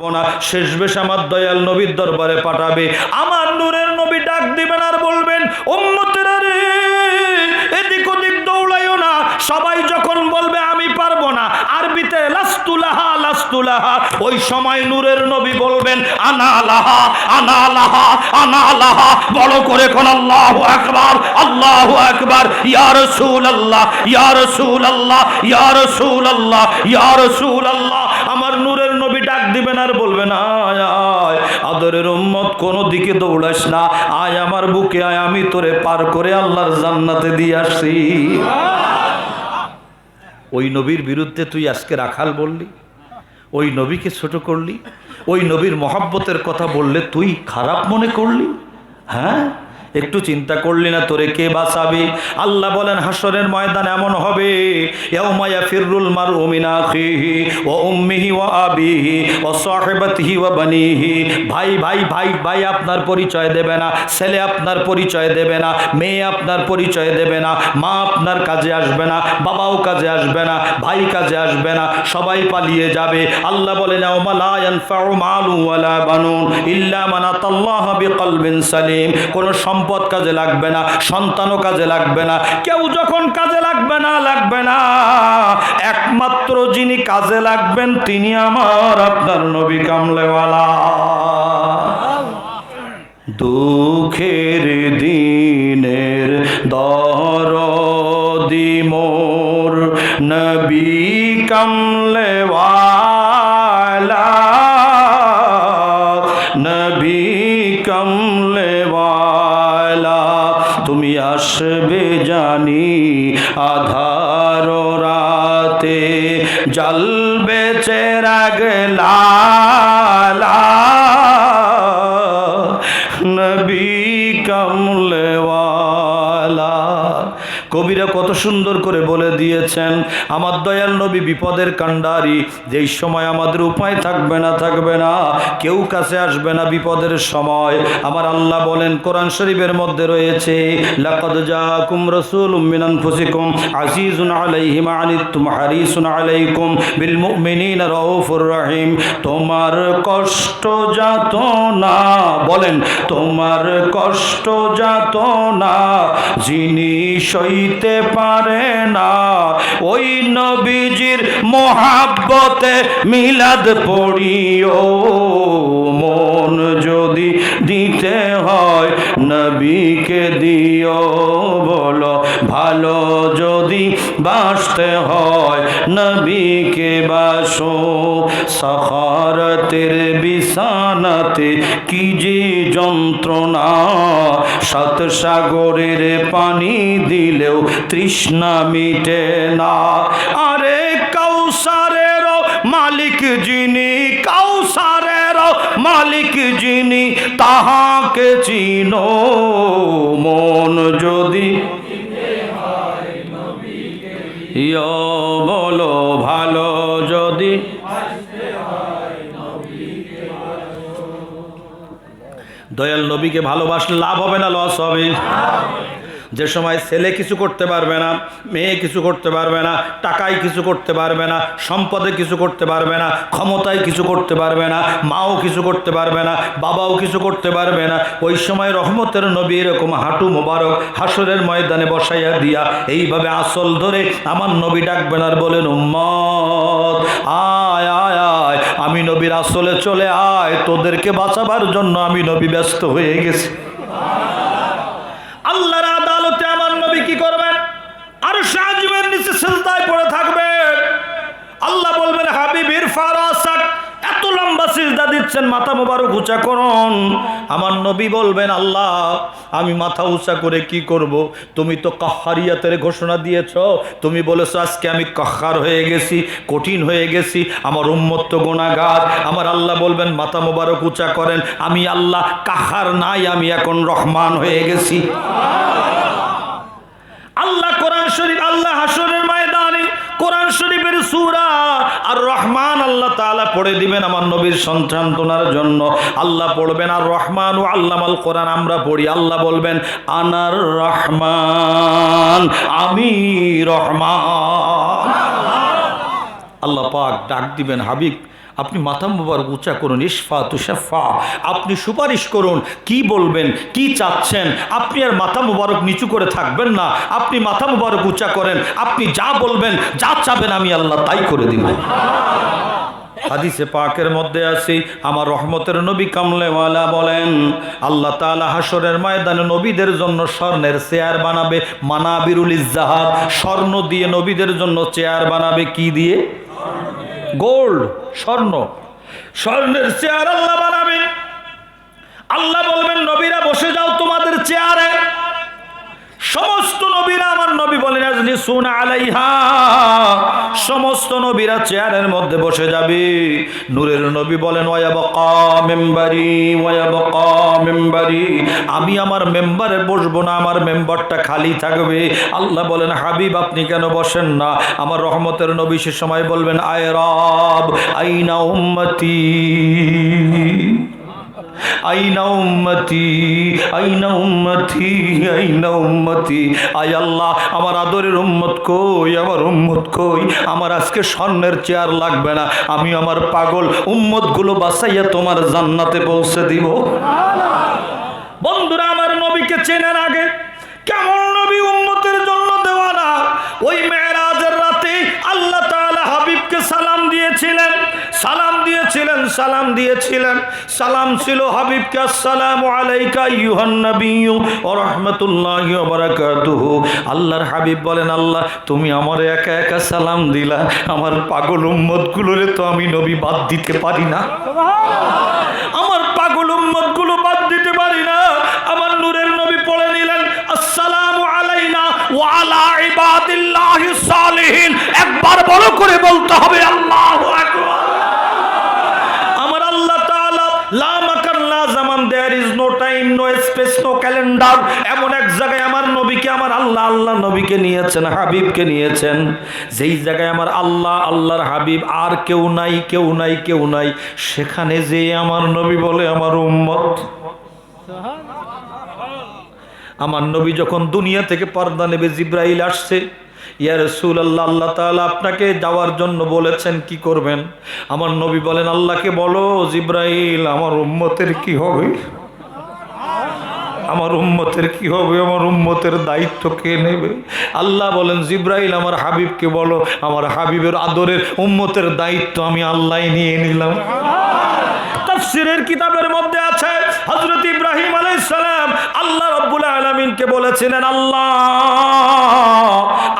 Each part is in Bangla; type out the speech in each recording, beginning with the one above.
না। শেষ সবাই যখন বলবে, আমি পারব না। আরবিতে ওই সময় নূরের নবী বলবেন, আনা লাহা আনা লাহা আনা লাহা। বড় করে কোন আল্লাহু আকবার আল্লাহু আকবার। ইয়া রাসূলুল্লাহ ইয়া রাসূলুল্লাহ ইয়া রাসূলুল্লাহ ইয়া রাসূলুল্লাহ আমার নূরের নবী ডাক দিবেন আর বলবেন আয় আয় আদরের উম্মত কোনো দিকে দৌড়াস না। আয় আমার বুকে, আয় আমি তোরে পার করে আল্লাহর জান্নাতে দিয়ে আসি ওই নবীর বিরুদ্ধে তুই আজকে রাখাল বললি, ওই নবীকে ছোট করলি, ওই নবীর মহাব্বতের কথা বললে তুই খারাপ মনে করলি হ্যাঁ? একটু চিন্তা করলি না তোরে কে বাঁচাবে? আল্লাহ বলেন হাসরের ময়দান এমন হবে ভাই ভাই ভাই ভাই আপনার পরিচয় দেবে না, ছেলে আপনার পরিচয় দেবে না, মেয়ে আপনার পরিচয় দেবে না, মা আপনার কাজে আসবে না, বাবাও কাজে আসবে না, ভাই কাজে আসবে না, সবাই পালিয়ে যাবে। আল্লাহ বলেন বানুন ইল্লা সালিম। কোনো কাজে লাগবে না, সন্তানও কাজে লাগবে না, কেউ যখন কাজে লাগবে না লাগবে না। একমাত্র যিনি কাজে লাগবেন, তিনি আমার, আপনার নবী কামলেওয়ালা। দুঃখের দিনের দরদি মোর নবী কামলেওয়ালা। কত সুন্দর করে বলে দিয়েছেন, আমার দয়াল নবী বিপদের কাণ্ডারি, যেই সময় আমাদের উপায় থাকবে না থাকবে না, কেউ কাছে আসবে না বিপদের সময়। আমার আল্লাহ বলেন, কোরআন শরীফের মধ্যে রয়েছে তোমার কষ্ট যাত না, বলেন, তোমার কষ্ট যাত না, যিনি সইতে পারে না। ওই নবীজির মোহাব্বতে মিলাদ পড়িও। মন যদি দিতে হয় নবীকে দিও। বলো, ভালো যদি বাসতে হয় নবীকে বাসো। সখারতের বিছানাতে কি যে যন্ত্রণা সাত সাগরের পানি দিলেও তৃষ্ণা মিটে না। আরে কাউসারের মালিক যিনি কাউসারের মালিক যিনি, তাহাকে চিনো। নবীকে ভালোবাসলে লাভ হবে না লস হবে। যে সময় ছেলে কিছু করতে পারবে না, মেয়ে কিছু করতে পারবে না টাকায় কিছু করতে পারবে না, সম্পদে কিছু করতে পারবে না, ক্ষমতায় কিছু করতে পারবে না, মাও কিছু করতে পারবে না, বাবাও কিছু করতে পারবে না, ওই সময় রহমতের নবী এরকম হাঁটু মোবারক হাসরের ময়দানে বসাইয়া দিয়া এইভাবে আসল ধরে আমার নবী ডাকবেন আর বলেন, উম্মত, আয় আমি নবীর আসলে চলে আয় তোদেরকে বাঁচাবার জন্য আমি নবী ব্যস্ত হয়ে গেছি আল্লাহর আদালতে আমার নবী কি করবেন আর সাজবের নিচে সেজদায় পড়ে থাকবে আল্লাহ বলবেন হাবিবির ফারাসাক এত লম্বা দিচ্ছেন মাথা মোবারক উঁচা করুন। আমার নবী বলবেন, আল্লাহ, আমি মাথা উঁচা করে কি করব? তুমি তো কাহারিয়াতের ঘোষণা দিয়েছ। তুমি বলেছ, আজকে আমি কাহার হয়ে গেছি, কঠিন হয়ে গেছি, আমার উম্মত্ত গোনাগার আমার আল্লাহ বলবেন, মাথা মোবারক উঁচা করেন। আমি আল্লাহ কাহার নাই, আমি এখন রহমান হয়ে গেছি। আল্লাহ কোরআন শরীফ, আল্লাহ ময়দানে শরীফের সুরা আর রহমান আল্লাহ তাআলা পড়ে দিবেন আমার নবীর সন্তান্তনার জন্য। আল্লাহ পড়বেন আর রহমান ও আল্লামাল কোরআন আমরা পড়ি। আল্লাহ বলবেন, আনার রহমান আমি রহমান। আল্লাহ পাক ডাক দিবেন, হাবিব আপনি মাথা মুবারক উঁচা করুন ইশফা তুষাফা আপনি সুপারিশ করুন, কি বলবেন, কি চাচ্ছেন? আপনি আর মাথা মুবারক নিচু করে থাকবেন না। আপনি মাথা মুবারক উঁচা করেন, আপনি যা বলবেন, যা চাবেন আমি আল্লাহ তাই করে দিব। হাদিসে পাকের মধ্যে আছি, আমার রহমতের নবী কামলেওয়ালা বলেন, আল্লাহ তাআলা হাসরের ময়দানে নবীদের জন্য স্বর্ণের চেয়ার বানাবে, মানাবিরুল ইজাহাব স্বর্ণ দিয়ে নবীদের জন্য চেয়ার বানাবে, কি দিয়ে? গোল্ড স্বর্ণ। স্বর্ণের চেয়ার আল্লাহ বানাবে আল্লাহ বলবেন নবীরা বসে যাও তোমাদের চেয়ারে সমস্ত নবীরা আমার নবী বলেন আজলি সমস্ত নবীরা চেয়ারের মধ্যে বসে যাবে। নূরের নবী বলেন মেম্বারি মেম্বারি। আমি আমার মেম্বারে বসবো না, আমার মেম্বারটা খালি থাকবে। আল্লাহ বলেন, হাবিব, আপনি কেন বসেন না? আমার রহমতের নবী সে সময় বলবেন, আয় রব, আইনা উম্মতি। আইনা উম্মতি আইনা উম্মতি আইনা উম্মতি। আয় আল্লাহ, আমার আদরের উম্মত কই, আমার উম্মত কই? আমার আজকে স্বর্ণের চেয়ার লাগবে না। আমি আমার পাগল উম্মতগুলো বাঁচাইয়া তোমার জান্নাতে পৌঁছে দিব। বন্ধুরা, আমার নবীকে চেনার আগে কেমন নবী উম্মতের জন্য দেওয়ানা ওই মেয়েরাজের সালাম দিয়েছিলেন সালাম দিয়েছিলেন সালাম দিয়েছিলেন। সালাম ছিল হাবিবকে, আসসালামু আলাইকা ইউহান নবিয়্যু ওয়া রাহমাতুল্লাহি বারাকাতুহু। আল্লাহর হাবিব বলেন, আল্লাহ, তুমি আমার একা একা সালাম দিলা। আমার পাগল উম্মতগুলোরে তো আমি নবী বাদ দিতে পারি না। আমার পাগল উম্মতগুলো বাদ দিতে পারি না। আমার নূরের নবী পড়ে নিলেন, আসসালামু আলাইনা ওয়া আলা ইবাদিল্লাহিস সালিহিন। একবার বড় করে বলতে হবে, আল্লাহু আমার আল্লাহ যেই জায়গায় হাবিব, আর কেউ নাই কেউ নাই কেউ নাই। সেখানে যে আমার নবী বলে, আমার উম্মত। আমার নবী যখন দুনিয়া থেকে পর্দা নেবে, জিব্রাইল আসছে ইয়া রসুল আল্লাহ আল্লাহ তাআলা আপনাকে যাওয়ার জন্য বলেছেন, কি করবেন? আমার নবী বলেন, আল্লাহকে বলো, জিব্রাইল, আমার উম্মতের কি হবে? আমার উম্মতের কি হবে? আমার উম্মতের দায়িত্ব কে নেবে? আল্লাহ বলেন, জিব্রাইল, আমার হাবিবকে বলো, আমার হাবিবের আদরের উম্মতের দায়িত্ব আমি আল্লাহ নিয়ে নিলাম। তাফসিরের কিতাবের মধ্যে আছে হযরত ইব্রাহিম আলাইহিস সালাম আল্লাহ রাব্বুল আলামিনকে বলেছিলেন, আল্লাহ,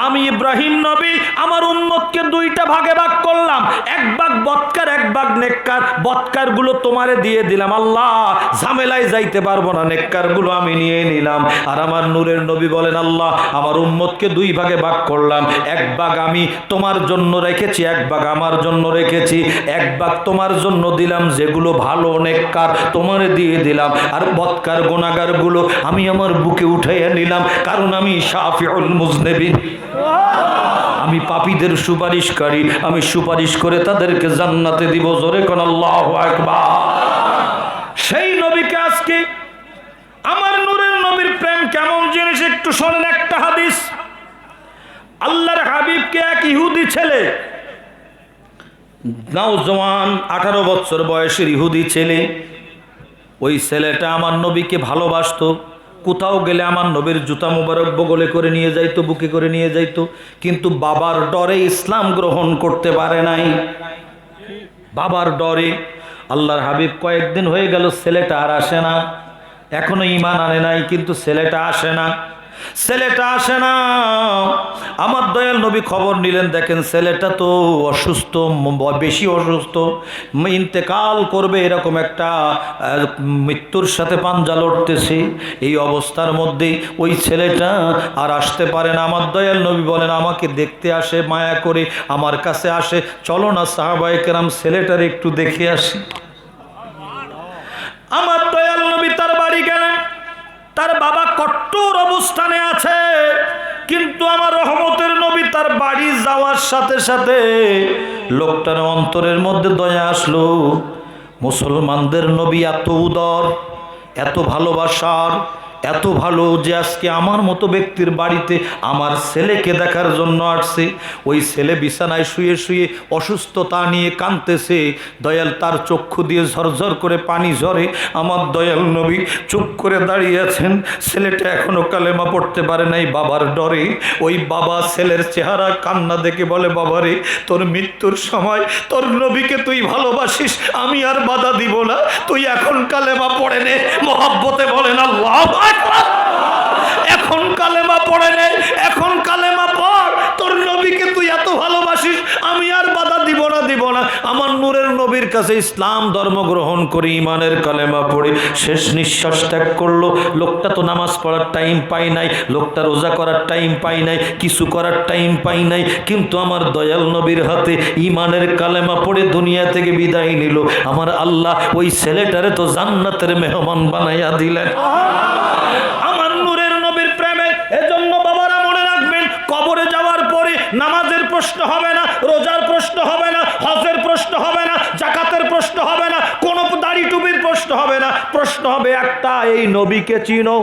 আমি ইব্রাহিম নবী, আমার উম্মতকে দুইটা ভাগে ভাগ করলাম। এক ভাগ বৎকার, এক ভাগ নেককার। বৎকারগুলো তোমারে দিয়ে দিলাম। আল্লাহ, ঝামেলায় যাইতে পারব না। নেককারগুলো আমি নিয়ে নিলাম। আর আমার নূরের নবী বলেন, আল্লাহ, আমার উম্মতকে দুই ভাগে ভাগ করলাম। এক ভাগ আমি তোমার জন্য রেখেছি, এক ভাগ আমার জন্য রেখেছি। এক ভাগ তোমার জন্য দিলাম, যেগুলো ভালো নেককার তোমারে দিয়ে দিলাম। আর বৎকার গোনাগারগুলো আমি আমার বুকে উঠাইয়া নিলাম, কারণ আমি শাফিউল মুজনেবিন আমি পাপীদের সুপারিশকারী, আমি সুপারিশ করে তাদেরকে জান্নাতে দিব, জোরে কোন সেই নবীকে আজকে আমার নূরের নবীর প্রেম কেমন জিনিস একটু শোনেন একটা হাদিস। আল্লাহর হাবিবকে এক ইহুদি ছেলে নওজওয়ান আঠারো বছর বয়সের ইহুদি ছেলে ওই ছেলেটা আমার নবীকে ভালোবাসত। কোথাও গেলে আমার নবীর জুতা মুবারক বগলে করে নিয়ে যাইতো, বুকে করে নিয়ে যাইতো। কিন্তু বাবার ডরে ইসলাম গ্রহণ করতে পারে নাই। বাবার ডরে। আল্লাহর হাবিব কয়েকদিন হয়ে গেল ছেলেটা আর আসে না। এখনও ইমান আনে নাই, কিন্তু ছেলেটা আসে না। ছেলেটা আসে না। আমার দয়াল নবী খবর নিলেন, দেখেন ছেলেটা তো অসুস্থ, বেশি অসুস্থ, ইন্তেকাল করবে এরকম একটা মৃত্যুর সাথে পাঞ্জা লড়তেছে। এই অবস্থার মধ্যে ওই ছেলেটা আর আসতে পারে না। আমার দয়াল নবী বলেন, আমাকে দেখতে আসে, মায়া করে আমার কাছে আসে। চলো না সাহাবায়ে কেরাম, ছেলেটার একটু দেখে আসি। আমার দয়াল নবী তার বাড়ি গেলেন, তার বাবা কট্টর অবস্থানে আছে। কিন্তু আমার রহমতের নবী তার বাড়ি যাওয়ার সাথে সাথে লোকটার অন্তরের মধ্যে দয়া আসলো। মুসলমানদের নবী এত উদর, এত ভালোবাসার এত ভালো যে আজকে আমার মতো ব্যক্তির বাড়িতে আমার ছেলেকে দেখার জন্য আসছে। ওই ছেলে বিছানায় শুয়ে শুয়ে অসুস্থতা নিয়ে কাঁদতেছে। দয়াল তার চক্ষু দিয়ে ঝরঝর করে পানি ঝরে। আমার দয়াল নবী চুপ করে দাঁড়িয়ে আছেন। ছেলেটা এখনও কালেমা পড়তে পারে নাই বাবার ডরে। ওই বাবা ছেলের চেহারা কান্না দেখে বলে, বাবারে, তোর মৃত্যুর সময় তোর নবীকে তুই ভালোবাসিস, আমি আর বাধা দিব না। তুই এখন কালেমা পড়ে নে। মহাব্বতে বলেন, আল্লাহ। এখন কালেমা পড়ে নে এখন কালেমা পড়। তোর নবীকে তুই এত ভালোবাসিস, আমি আর বাধা দিব না দিব না। আমার নূরের নবীর কাছে ইসলাম ধর্ম গ্রহণ করে ইমানের কালেমা পড়ে। শেষ নিঃশ্বাস ত্যাগ করল। লোকটা তো নামাজ পড়ার টাইম পাই নাই, লোকটা রোজা করার টাইম পাই নাই, কিছু করার টাইম পাই নাই। কিন্তু আমার দয়াল নবীর হাতে ইমানের কালেমা পড়ে দুনিয়া থেকে বিদায় নিল। আমার আল্লাহ ওই ছেলেটারে তো জান্নাতের মেহমান বানাইয়া দিলেন আমার নূরের নবীর প্রেমে এজন্য বাবারা মনে রাখবেন কবরে যাওয়ার পরে নামাজের প্রশ্ন হবে না, রোজার প্রশ্ন হবে না, হজের প্রশ্ন হবে না, জাকাতের প্রশ্ন হবে না, কোনো দাড়ি টুপির প্রশ্ন হবে না, প্রশ্ন হবে একটা, এই নবীকে চিনো।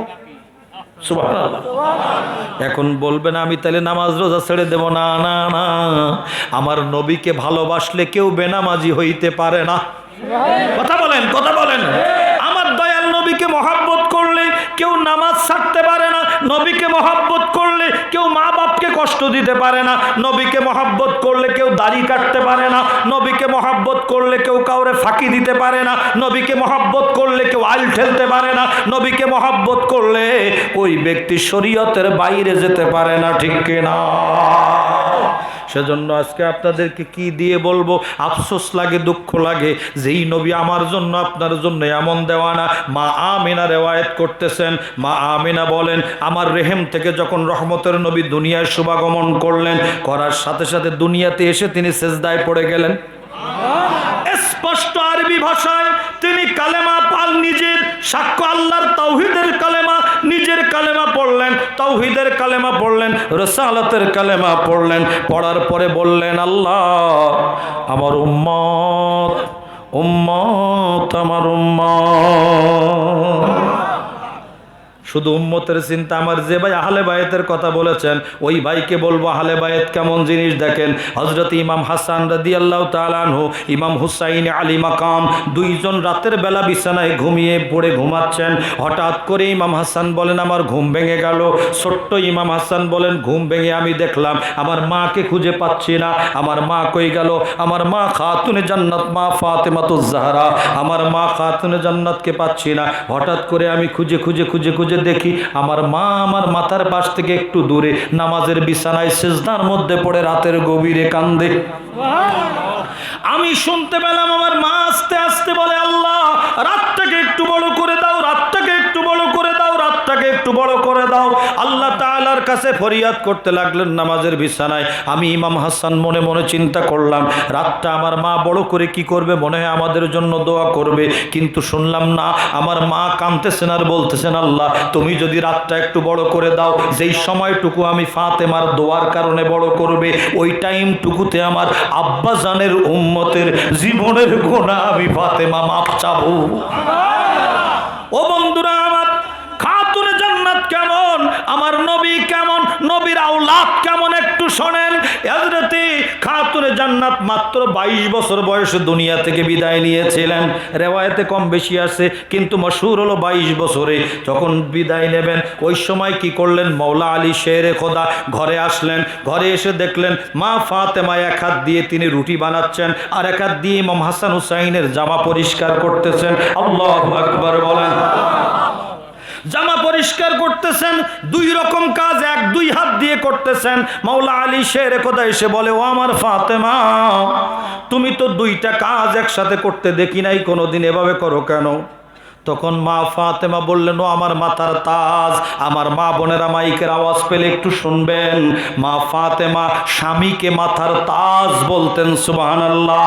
এখন বলবেন আমি তাহলে নামাজ রোজা ছেড়ে দেব, না না না। আমার নবীকে ভালোবাসলে কেউ বেনামাজি হইতে পারে না। কথা বলেন কথা বলেন। আমার দয়াল নবীকে মহাব্বত করলে কেউ নামাজ ছাড়তে পারে নবীকে মহাব্বত করলে কেউ মা বাপকে কষ্ট দিতে পারে না। নবীকে মহাব্বত করলে কেউ দাড়ি কাটতে পারে না। নবীকে মহাব্বত করলে কেউ কাউরে ফাঁকি দিতে পারে না। নবীকে মহাব্বত করলে কেউ আইল ঠেলতে পারে না। নবীকে মহাব্বত করলে ওই ব্যক্তি শরীয়তের বাইরে যেতে পারে না, ঠিক কিনা? সেজন্য আজকে আপনাদেরকে কি দিয়ে বলব? আফসোস লাগে, দুঃখ লাগে। যেই নবী আমার জন্য, আপনার জন্য এমন দেওয়ানা। মা আমিনা রেওয়ায়ত করতেছেন। মা আমিনা বলেন, আমার রেহেম থেকে যখন রহমতের নবী দুনিয়ায় শুভাগমন করলেন, করার সাথে সাথে দুনিয়াতে এসে তিনি সেজদায় পড়ে গেলেন। স্পষ্ট আরবি ভাষায়, তিনি কালেমা পাল নিজের, সাক্ষ্য আল্লাহর তাওহিদের কালেমা, নিজের কালেমা পড়লেন। তাওহিদের কালেমা পড়লেন, রসালতের কালেমা পড়লেন, পড়ার পরে বললেন, আল্লাহ, আমার উম্মত উম্মত, আমার উম্মত। শুধু উম্মতের চিন্তা আমার, যে ভাই আহলে বায়েতের কথা বলেছেন, ওই ভাইকে বলব আহলে বায়েত কেমন জিনিস দেখেন। হজরত ইমাম হাসান রাদি আল্লাহ তালানহু ইমাম হুসাইন আলী মাকাম, দুইজন রাতের বেলা বিছানায় ঘুমিয়ে পড়ে ঘুমাচ্ছেন। হঠাৎ করে ইমাম হাসান বলেন, আমার ঘুম ভেঙে গেল। ছোট্ট ইমাম হাসান বলেন, ঘুম ভেঙে আমি দেখলাম, আমার মাকে খুঁজে পাচ্ছি না। আমার মা কই গেল? আমার মা খাতুনে জান্নাত, মা ফাতেমাতুজ জাহরা। আমার মা খাতুনে জান্নাতকে পাচ্ছি না। হঠাৎ করে আমি খুঁজে খুঁজে খুঁজে খুঁজে দেখি, আমার মা আমার মাথার পাশ থেকে একটু দূরে নামাজের বিছানায় সেজদার মধ্যে পড়ে রাতের গভীরে কান্দে। আমি শুনতে পেলাম আমার মা আস্তে আস্তে বলে, আল্লাহ, রাতটাকে একটু বড় করে দাও রাতটাকে একটু বড় করে দাও রাতটাকে একটু বড় করে দাও। আল্লাহ তাআলার কাছে ফরিয়াদ করতে লাগলেন নামাজের বিছানায়। আমি ইমাম হাসান মনে মনে চিন্তা করলাম রাতটা আমার মা বড় করে কি করবে? মনে হয় আমাদের জন্য দোয়া করবে। কিন্তু শুনলাম না আমার মা কাঁদতেছেন আর বলতেছেন আল্লাহ তুমি যদি রাতটা একটু বড় করে দাও যেই সময়টুকু আমি ফাতেমার দোয়ার কারণে বড় করবে ওই টাইমটুকুতে আমার আব্বা জানের উম্মতের জীবনের গোনা আমি ফাতেমা মাপ চাবো। ও বন্ধুরা আমার খাতুনে জান্নাত কেমন আমার নবী কেমন নবীর আউলাদ কেমন একটু শোনেন। হযরতে খাতুনে জান্নাত মাত্র বাইশ বছর বয়সে দুনিয়া থেকে বিদায় নিয়েছিলেন। রেওয়ায়তে কম বেশি আছে, কিন্তু মশহুর হলো বাইশ বছরে। যখন বিদায় নেবেন, ওই সময় কি করলেন? মৌলা আলী শেরে খোদা ঘরে আসলেন। ঘরে এসে দেখলেন, মা ফাতেমা এক হাত দিয়ে তিনি রুটি বানাচ্ছেন আর এক হাত দিয়ে ইমাম হাসান হুসাইনের জামা পরিষ্কার করতেছেন। আল্লাহ আকবার বলেন। জামা পরিষ্কার করতেছেন, দুই রকম কাজ এক দুই হাত দিয়ে করতেছেন। মাওলা আলী শের কোথায় এসে বলে, ও আমার ফাতেমা, তুমি তো দুইটা কাজ একসাথে করতে দেখি নাই, কোনোদিন এভাবে করো কেন? তখন মা ফাতেমা বললেন, ও আমার মাথার তাজ, আমার মা বোনেরা মাইকের আওয়াজ পেলে একটু শুনবেন। মা ফাতেমা স্বামীকে মাথার তাজ বলতেন, সুবহানাল্লাহ।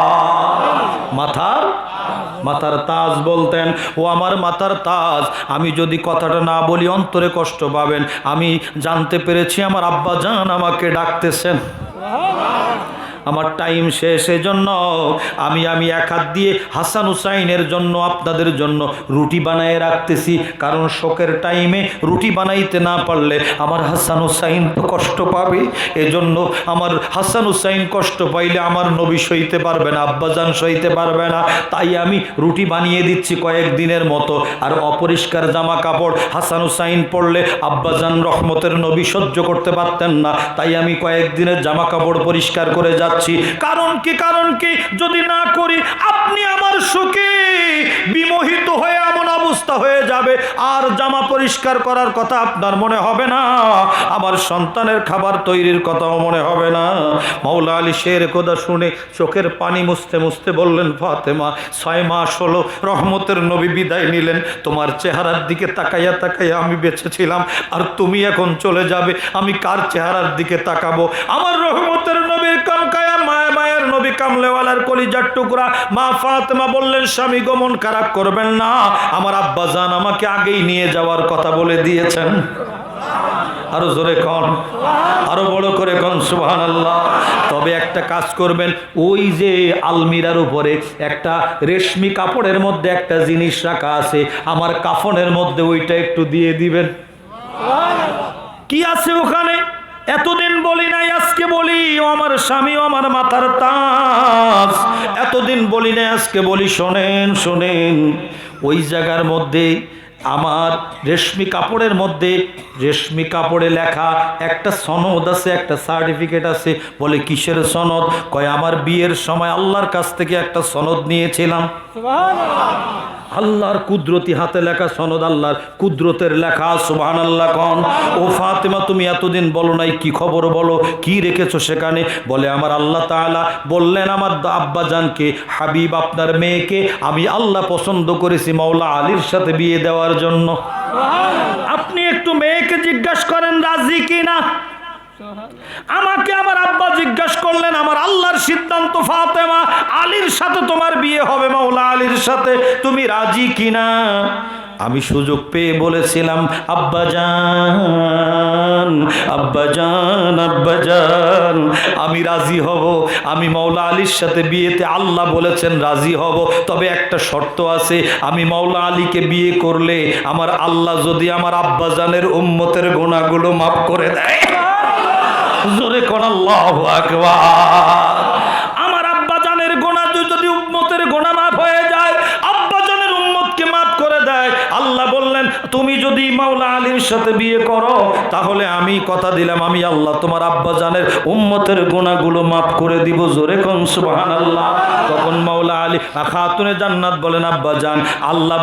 মাথার? মাথার তাজ বলতেন, ও আমার মাথার তাজ, আমি যদি কথাটা না বলি অন্তরে কষ্ট পাবেন। আমি জানতে পেরেছি আমার আব্বা জান আমাকে ডাকতেছেন। আমার টাইম শেষ জন্য আমি আমি এক হাত দিয়ে হাসান হুসাইনের জন্য, আপনাদের জন্য রুটি বানায় রাখতেছি। কারণ শোকের টাইমে রুটি বানাইতে না পারলে আমার হাসান হুসাইন তো কষ্ট পাবে। এজন্য আমার হাসান হুসাইন কষ্ট পাইলে আমার নবী সইতে পারবে না, আব্বাজান সইতে পারবে না। তাই আমি রুটি বানিয়ে দিচ্ছি কয়েকদিনের মতো। আর অপরিষ্কার জামা কাপড় হাসান হুসাইন পড়লে আব্বাজান রহমতের নবী সহ্য করতে পারতেন না। তাই আমি কয়েকদিনের জামা কাপড় পরিষ্কার করে যাচ্ছি। কারণ কি? কারণ কি? যদি না করি, আপনি আমার সুখে। বিমোহিত হয়ে এমন অবস্থা হয়ে যাবে। আর জামা পরিষ্কার করার কথা আপনার মনে হবে না। আমার সন্তানের খাবার তৈরির কথাও মনে হবে না। মৌলা আলী শের কথা শুনে চোখের পানি মুছতে মুছতে বললেন, ফাতেমা, ছয় মাস হলো রহমতের নবী বিদায় নিলেন। তোমার চেহারার দিকে তাকাইয়া তাকাইয়া আমি বেঁচেছিলাম আর তুমি এখন চলে যাবে। আমি কার চেহারার দিকে তাকাবো? আমার রহমতের নবীর কামকায়া মায়া মায়ের নবী কামলেওয়ালার কলিজার টুকরা। মা বললেন, স্বামী গমন খারাপ করবেন না। আমার আব্বা জান আমাকে আগেই নিয়ে যাওয়ার কথা বলে দিয়েছেন। আরও জোরে কন, আরও বড় করে কন আল্লাহ তবে একটা কাজ করবেন, ওই যে আলমিরার উপরে একটা রেশমি কাপড়ের মধ্যে একটা জিনিস রাখা আছে, আমার কাফনের মধ্যে ওইটা একটু দিয়ে দিবেন। কি আছে ওখানে? এতদিন বলি নাই, আজকে বলি আমার স্বামী আমার মাথার তাজ। এতদিন বলি নাই, আজকে বলি, শোনেন শোনেন, ওই জায়গার মধ্যে, আমার রেশমি কাপড়ের মধ্যে, রেশমি কাপড়ে লেখা একটা সনদ আছে, একটা সার্টিফিকেট আছে, বলে, কিসের সনদ? কয়, আমার বিয়ের সময় আল্লাহর কাছ থেকে একটা সনদ নিয়েছিলাম। আল্লাহর কুদরতি হাতে লেখা সনদ আল্লাহর কুদরতের লেখা সুবহান আল্লাহ কন। ও ফাতেমা তুমি এতদিন বলো নাই কি খবর বলো কি রেখেছো সেখানে? বলে আমার আল্লাহ তাআলা বললেন আমার আব্বা জানকে হাবিব আপনার মেয়েকে আমি আল্লাহ পছন্দ করেছি মাওলা আলীর সাথে বিয়ে দেওয়ার জন্য। আপনি একটু মেয়েকে জিজ্ঞাসা করেন রাজি কি না আমাকে আমার আব্বা জিজ্ঞাসা করলেন, আমার আল্লাহর সিদ্ধান্ত ফাতেমা আলীর সাথে তোমার বিয়ে হবে, মাওলা আলীর সাথে, তুমি রাজি কিনা? আমি সুযোগ পেয়ে বলেছিলাম, আব্বা জান আব্বা জান, আব্বা আমি রাজি হব। আমি মৌলা আলীর সাথে বিয়েতে আল্লাহ বলেছেন রাজি হব। তবে একটা শর্ত আছে, আমি মৌলা আলীকে বিয়ে করলে আমার আল্লাহ যদি আমার আব্বা জানের উম্মতের গোনাগুলো মাফ করে দেয়। জোরে কোন আল্লাহু আমার আব্বা জানের গোনা যদি উম্মতের গোনা মাফ হয়ে যায়, আব্বা জানের উম্মতকে মাফ করে দেয়। আল্লাহ বললেন, তুমি যদি মাওলা আলীর সাথে বিয়ে করো, তাহলে আমি কথা দিলাম, আমি আল্লাহ তোমার আব্বা জানের উম্মতের গোনাগুলো মাফ করে দিব। জোরে কোন সুবহানাল্লাহ। তখন মাওলা আলী খাতুনে জান্নাত বলেন, আব্বা জান, আল্লাহ